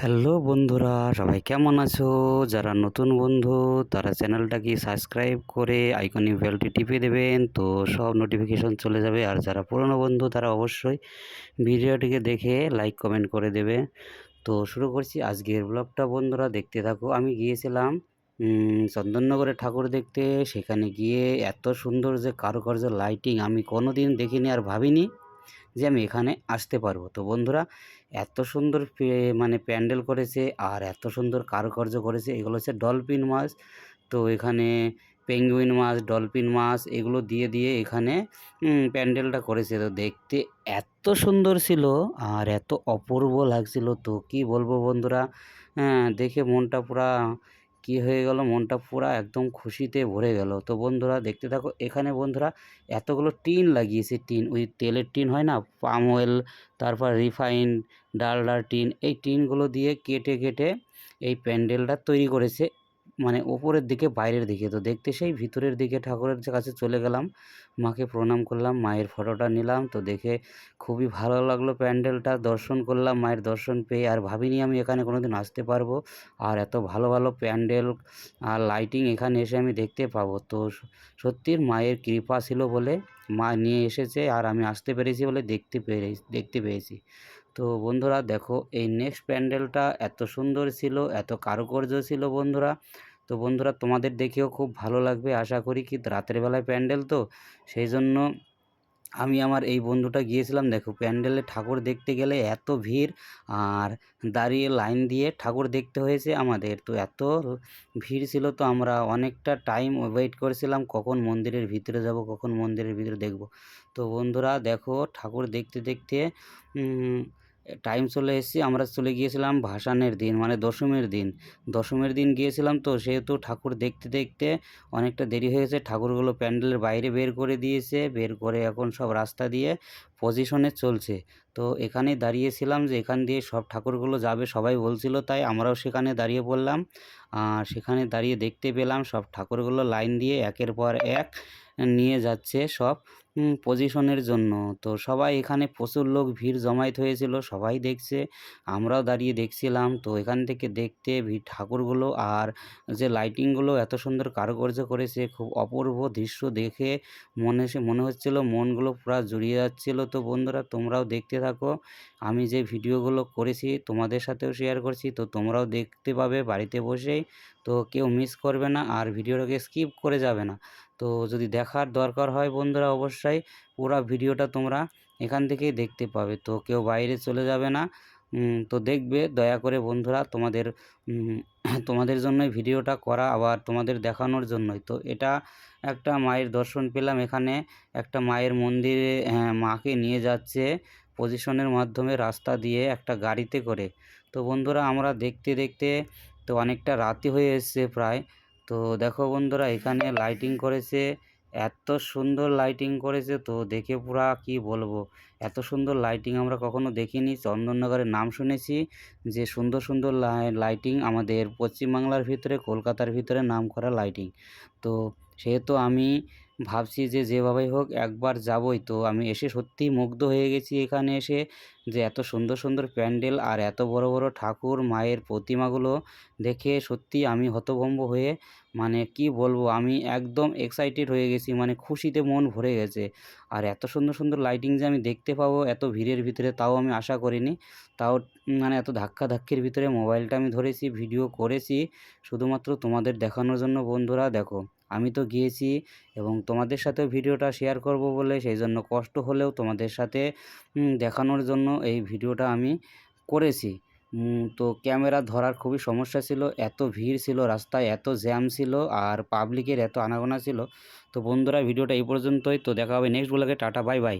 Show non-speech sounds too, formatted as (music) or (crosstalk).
Hello বন্ধুরা, সবাই কেমন আছো? যারা নতুন বন্ধু, তারা চ্যানেলটাকে সাবস্ক্রাইব করে আইকনি বেলটি টিপে দেবেন। তো সব নোটিফিকেশন চলে যাবে। আর যারা পুরনো বন্ধু, তারা অবশ্যই ভিডিওটিকে দেখে লাইক কমেন্ট করে দেবে। তো শুরু করছি আজকের ব্লগটা বন্ধুরা। দেখতে থাকো, আমি গিয়েছিলাম চন্দননগরে ঠাকুর দেখতে। সেখানে গিয়ে এত সুন্দর যে কারুকার্য লাইটিং আমি কোনো দিন দেখিনি আর ভাবিনি। যে আমি এখানে আসতে পারব। তো বন্ধুরা, এত সুন্দর মানে প্যান্ডেল করেছে আর এত সুন্দর কারুকার্য করেছে। এগুলো হচ্ছে ডলফিন মাছ। তো এখানে পেঙ্গুইন মাছ, ডলফিন মাছ এগুলো দিয়ে দিয়ে এখানে প্যান্ডেলটা করেছে। তো দেখতে এত সুন্দর ছিল আর এত অপূর্ব লাগছিল। তো কি বলব বন্ধুরা হ্যাঁ দেখে মনটা পুরা কি হয়ে গেল? মনটা পুরো একদম খুশিতে ভরে গেল। তো বন্ধুরা, দেখতে থাকো, এখানে বন্ধুরা এতগুলো টিন লাগিয়েছে, টিন। ওই তেলের টিন হয় না? পাম অয়েল, তারপর রিফাইন, ডালডার টিন, এই টিনগুলো দিয়ে কেটে কেটে এই প্যান্ডেলটা তৈরি করেছে। মানে ওপরের দিকে বাইরের দিকে। তো দেখতে সেই ভিতরের দিকে ঠাকুরের কাছে চলে গেলাম। মাকে প্রণাম করলাম, মায়ের ফটোটা নিলাম। তো দেখে খুবই ভালো লাগল প্যান্ডেলটা। দর্শন করলাম, মায়ের দর্শন পেয়ে। আর ভাবিনি আমি এখানে কোনোদিন আসতে পারব। আর এত ভালো ভালো প্যান্ডেল আর লাইটিং এখানে এসে আমি দেখতে পাবো। তো সত্যি মায়ের কৃপা ছিল বলে মা নিয়ে এসেছে। আর আমি আসতে পেরেছি বলে দেখতে পেরে, দেখতে পেয়েছি। তো বন্ধুরা দেখো, এই নেক্সট প্যান্ডেলটা এত সুন্দর ছিল, এত কারুকার্য ছিল বন্ধুরা। তো বন্ধুরা তোমাদের দেখেও খুব ভালো লাগবে, আশা করি কি রাতের বেলায় প্যান্ডেল তো। সেই জন্য আমি আমার এই বন্ধুটা গিয়েছিলাম, দেখো প্যান্ডেলে ঠাকুর দেখতে গেলে এত ভিড়, আর দাঁড়িয়ে লাইন দিয়ে ঠাকুর দেখতে হয়েছে আমাদের। তো এত ভিড় ছিল তো আমরা অনেকটা টাইম ওয়েট করেছিলাম, কখন মন্দিরের ভিতরে যাব, কখন মন্দিরের ভিতরে দেখব। তো বন্ধুরা দেখো, ঠাকুর দেখতে দেখতে টাইম চলে এসেছি, আমরা চলে গিয়েছিলাম ভাসানের দিন মানে দশমীর দিন। দশমীর দিন গিয়েছিলাম তো, সেহেতু ঠাকুর দেখতে দেখতে অনেকটা দেরি হয়েছে ঠাকুরগুলো প্যান্ডেলের বাইরে বের করে দিয়েছে, বের করে এখন সব রাস্তা দিয়ে পজিশনে চলছে। তো এখানে দাঁড়িয়েছিলাম যে এখান দিয়ে সব ঠাকুরগুলো যাবে, সবাই বলছিল তাই আমরাও সেখানে দাঁড়িয়ে পড়লাম। আর সেখানে দাঁড়িয়ে দেখতে পেলাম সব ঠাকুরগুলো লাইন দিয়ে একের পর এক নিয়ে যাচ্ছে সব পজিশনের জন্য। তো সবাই এখানে প্রচুর লোক, ভিড় জমায়েত হয়েছিল, সবাই দেখছে, আমরাও দাঁড়িয়ে দেখছিলাম। তো এখান থেকে দেখতে ভিড় ঠাকুরগুলো আর যে লাইটিংগুলো এত সুন্দর কারুকার্য করেছে, খুব অপূর্ব দৃশ্য দেখে মনে মনে হচ্ছিল মনগুলো পুরো জুড়িয়ে যাচ্ছিল। তো বন্ধুরা তোমরাও দেখতে থাকো। আমি যে ভিডিওগুলো করেছি তোমাদের সাথেও শেয়ার করছি, তো তোমরাও দেখতে পাবে বাড়িতে বসেই। তো কেউ মিস করবে না আর ভিডিওটাকে স্কিপ করে যাবে না। তো যদি দেখার দরকার হয় বন্ধুরা অবশ্যই পুরো ভিডিওটা তোমরা এখান থেকেই দেখতে পাবে। তো কেউ বাইরে চলে যাবে না। তো দেখবে দয়া করে বন্ধুরা তোমাদের (clears throat) তোমাদের জন্যই ভিডিওটা করা আবার তোমাদের দেখানোর জন্যই। তো এটা একটা মায়ের দর্শন পেলাম এখানে। একটা মায়ের মন্দিরে হ্যাঁ, মাকে নিয়ে যাচ্ছে পজিশনের মাধ্যমে রাস্তা দিয়ে একটা গাড়িতে করে। তো বন্ধুরা আমরা দেখতে দেখতে তো অনেকটা রাতি হয়ে এসছে প্রায়। তো দেখো বন্ধুরা এখানে লাইটিং করেছে। এত সুন্দর লাইটিং করেছে তো দেখে পুরা কি বলব? এত সুন্দর লাইটিং আমরা কখনো দেখিনি। চন্দননগরের নাম শুনেছি যে সুন্দর সুন্দর লাইটিং আমাদের পশ্চিমবাংলার ভিতরে, কলকাতার ভিতরে নাম করা লাইটিং তো সেহেতু আমি ভাবছি যে যেভাবেই হোক একবার যাবই। তো আমি এসে সত্যিই মুগ্ধ হয়ে গেছি এখানে এসে যে এত সুন্দর সুন্দর প্যান্ডেল আর এত বড় বড় ঠাকুর মায়ের প্রতিমাগুলো দেখে সত্যি আমি হতভম্ব হয়ে মানে কি বলব, আমি একদম এক্সাইটেড হয়ে গেছি। মানে খুশিতে মন ভরে গেছে। আর এত সুন্দর সুন্দর লাইটিং যে আমি দেখতে পাবো এত ভিড়ের ভিতরে তাও আমি আশা করিনি। তাও মানে এত ধাক্কা ধাক্কির ভিতরে মোবাইলটা আমি ধরেছি ভিডিও করেছি। শুধুমাত্র তোমাদের দেখানোর জন্য বন্ধুরা, দেখো। আমি তো গিয়েছি এবং তোমাদের সাথেও ভিডিওটা শেয়ার করব বলে সেই জন্য কষ্ট হলেও তোমাদের সাথে দেখানোর জন্য এই ভিডিওটা আমি করেছি। তো ক্যামেরা ধরার খুবই সমস্যা ছিল, এত ভিড় ছিল, রাস্তায় এত জ্যাম ছিল আর পাবলিকের এত আনাগোনা ছিল। তো বন্ধুরা, ভিডিওটা এই পর্যন্তই। তো দেখা হবে নেক্সট ব্লগে টাটা বাই বাই